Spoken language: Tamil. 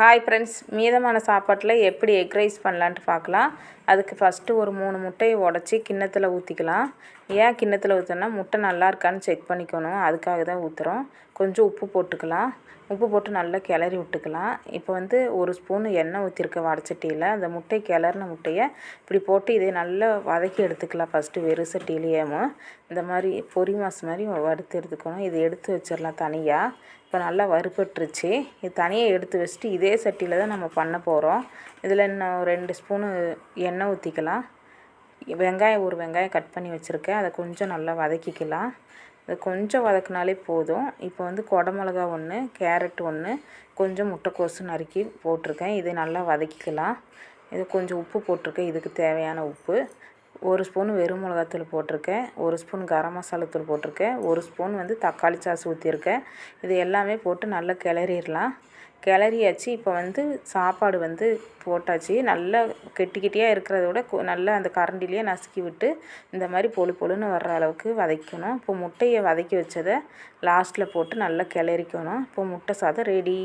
ஹாய் ஃப்ரெண்ட்ஸ் மீதமான சாப்பாட்டில் எப்படி எக் ரைஸ் பண்ணலான்ட்டு பார்க்கலாம் அதுக்கு ஃபஸ்ட்டு ஒரு மூணு முட்டையை உடச்சி கிண்ணத்தில் ஊற்றிக்கலாம் ஏன் கிண்ணத்தில் ஊற்றுனா முட்டை நல்லா இருக்கான்னு செக் பண்ணிக்கணும். அதுக்காக தான் ஊற்றுறோம் கொஞ்சம் உப்பு போட்டுக்கலாம். உப்பு போட்டு நல்லா கிளறி விட்டுக்கலாம். இப்போ வந்து ஒரு ஸ்பூன் எண்ணெய் ஊற்றிருக்க வடச்சட்டியில். அந்த முட்டை கிளறின முட்டையை இப்படி போட்டு இதை நல்லா வதக்கி எடுத்துக்கலாம் ஃபஸ்ட்டு வெறும் சட்டியிலேயேமோ இந்த மாதிரி பொரி மாஸ் மாதிரி வறுத்து எடுத்துக்கணும். இதை எடுத்து வச்சிடலாம் தனியாக இப்போ நல்லா வறுபட்டுருச்சு. இது தனியாக எடுத்து வச்சுட்டு இதே சட்டியில் தான் நம்ம பண்ண போகிறோம் இதில் இன்னும் ரெண்டு ஸ்பூனு எண்ணெய் ஊற்றிக்கலாம் வெங்காயம் ஒரு வெங்காயம் கட் பண்ணி வச்சுருக்கேன். அதை கொஞ்சம் நல்லா வதக்கிக்கலாம். கொஞ்சம் வதக்கினாலே போதும். இப்போ வந்து குடமிளகா ஒன்று கேரட் ஒன்று கொஞ்சம் முட்டைக்கோசு நறுக்கி போட்டிருக்கேன். இதை நல்லா வதக்கிக்கலாம். இது கொஞ்சம் உப்பு போட்டிருக்கேன். இதுக்கு தேவையான உப்பு. ஒரு ஸ்பூன் வெறும் மிளகாத்தூள் போட்டிருக்கேன் ஒரு ஸ்பூன் கரம் மசாலா தூள் போட்டிருக்கேன் ஒரு ஸ்பூன் வந்து தக்காளி சாஸ் ஊற்றிருக்கேன் இது எல்லாமே போட்டு நல்லா கிளறிடலாம். கிளறியாச்சு இப்போ வந்து சாப்பாடு வந்து போட்டாச்சு. நல்லா கெட்டி கெட்டியாக இருக்கிறத விட நல்லா அந்த கரண்டிலேயே நசுக்கி விட்டு இந்த மாதிரி பொழு பொழுன்னு வர்ற அளவுக்கு வதக்கணும். இப்போ முட்டையை வதக்கி வச்சதை லாஸ்ட்டில் போட்டு நல்லா கிளறிக்கணும். இப்போ முட்டை சாதம் ரெடி